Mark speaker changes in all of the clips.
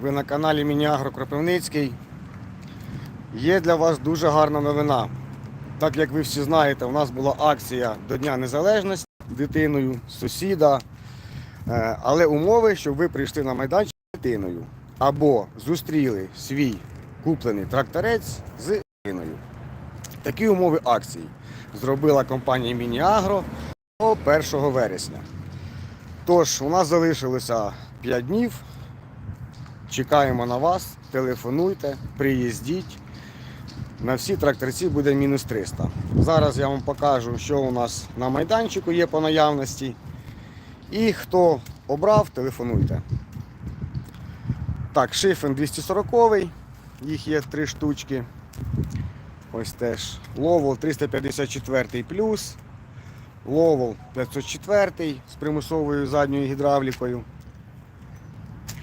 Speaker 1: Ви на каналі Мініагро Кропивницький. Є для вас дуже гарна новина. Так як ви всі знаєте, у нас була акція до Дня Незалежності з дитиною, сусіда. Е, Але умови, щоб ви прийшли на майданчик з дитиною або зустріли свій куплений тракторець з дитиною. Такі умови акції зробила компанія Мініагро 1 вересня. Тож, у нас залишилося 5 днів. Чекаємо на вас, телефонуйте, приїздіть. На всі тракторці буде мінус 300. Зараз я вам покажу, що у нас на майданчику є по наявності. І хто обрав, телефонуйте. Так, шифен 240, їх є три штучки. Ось теж. Ловол 354 плюс. Ловол 504 з примусовою задньою гідравлікою.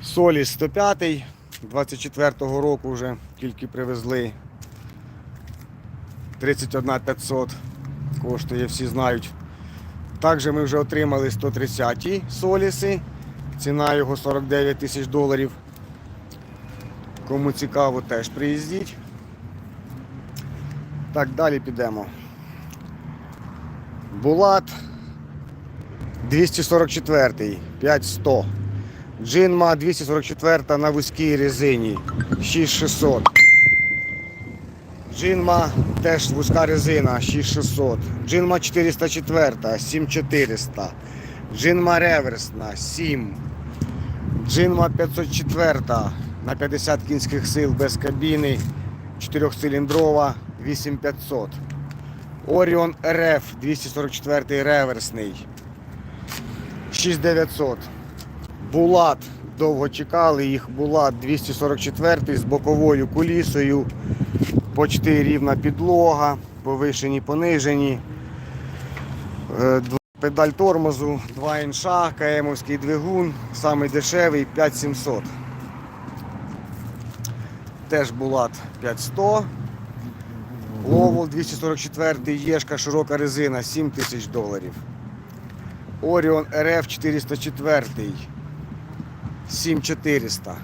Speaker 1: Соліс 105 24-го року вже тільки привезли. 31 500 коштує, всі знають. Також ми вже отримали 130 соліси. Ціна його 49 тисяч доларів. Кому цікаво, теж приїздіть. Так, далі підемо. Булат 244, 5100. Джинма 244 на вузькій резині 6600. Джинма теж вузька резина 6600. Джинма 404, 7400. Джинма реверсна 7. Джинма 504 на 50 кінських сил без кабіни. 4-циліндрова 8500. Оріон РФ 244 реверсний 6900. Булат довго чекали їх. Булат 244 з боковою кулісою. Почти рівна підлога, повишені, понижені. Е, Педаль тормозу, 2 інша, КМовський двигун, самий дешевий 5700. Теж Булат 5100. Ловол 244 Єшка, широка резина 7 тисяч доларів. Оріон РФ 404 7400.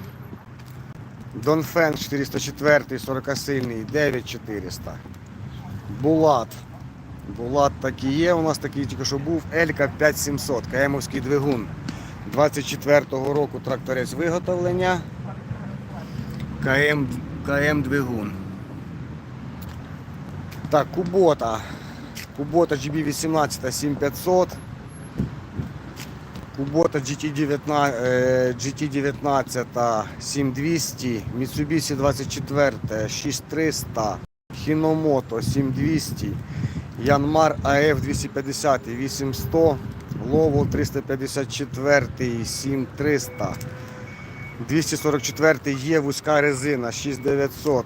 Speaker 1: Донфен 404 40-сильний 9400. Булат. Булат такий є. У нас такий тільки що був. Елька 5700, КМовський двигун. 24-го року тракторець виготовлення. КМ, КМ двигун. Так, Кубота. Кубота GB18 7500. Кубота GT19, е, GT19 7200, Mitsubishi 24 6300, Hinomoto 7200, Yanmar AF 250 8100, Lowell 354 7300, 244 є вузька резина 6900,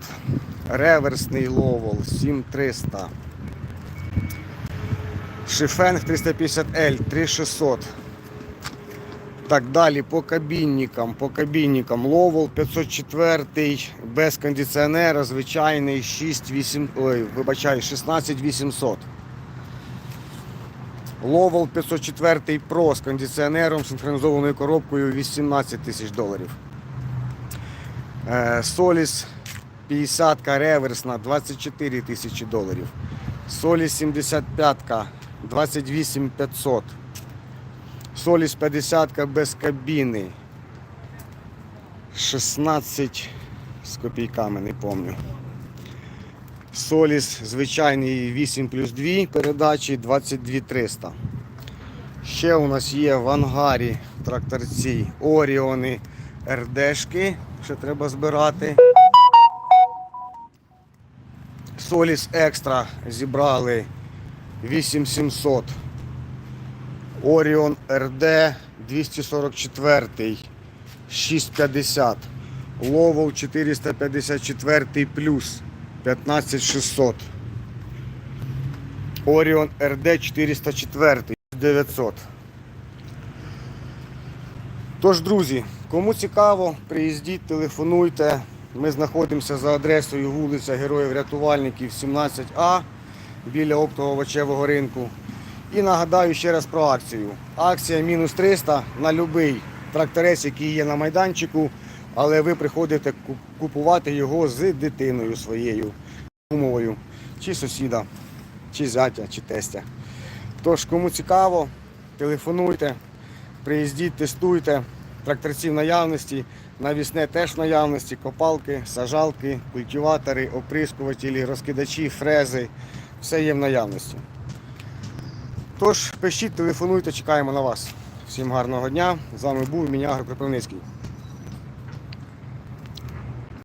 Speaker 1: реверсний Lowell 7300. Шифенг 350L 3600. Так, далі по кабінникам. По кабінникам Ловол 504 без кондиціонера, звичайний 68, ой, вибачаю, 16800. Ловол 504 Pro з кондиціонером, синхронізованою коробкою 18 тисяч доларів. Е, Соліс 50 реверсна 24 тисячі доларів. Соліс 75 28 500. Соліс 50 без кабіни. 16 з копійками, не пам'ятаю. Соліс звичайний 8 плюс 2 передачі 22 300. Ще у нас є в ангарі тракторці Оріони РДшки, що треба збирати. Соліс Екстра зібрали 8700. Оріон РД 244, 650. Ловол 454 плюс 15600. Оріон РД 404 900. Тож, друзі, кому цікаво, приїздіть, телефонуйте. Ми знаходимося за адресою вулиця Героїв Рятувальників 17А біля оптового овочевого ринку. І нагадаю ще раз про акцію. Акція мінус 300 на будь-який тракторець, який є на майданчику, але ви приходите купувати його з дитиною своєю, кумовою, чи сусіда, чи зятя, чи тестя. Тож, кому цікаво, телефонуйте, приїздіть, тестуйте. Тракторці в наявності, навісне теж в наявності, копалки, сажалки, культиватори, оприскувателі, розкидачі, фрези. Все є в наявності. Тож, пишіть, телефонуйте, чекаємо на вас. Всім гарного дня. З вами був міня Кропивницький.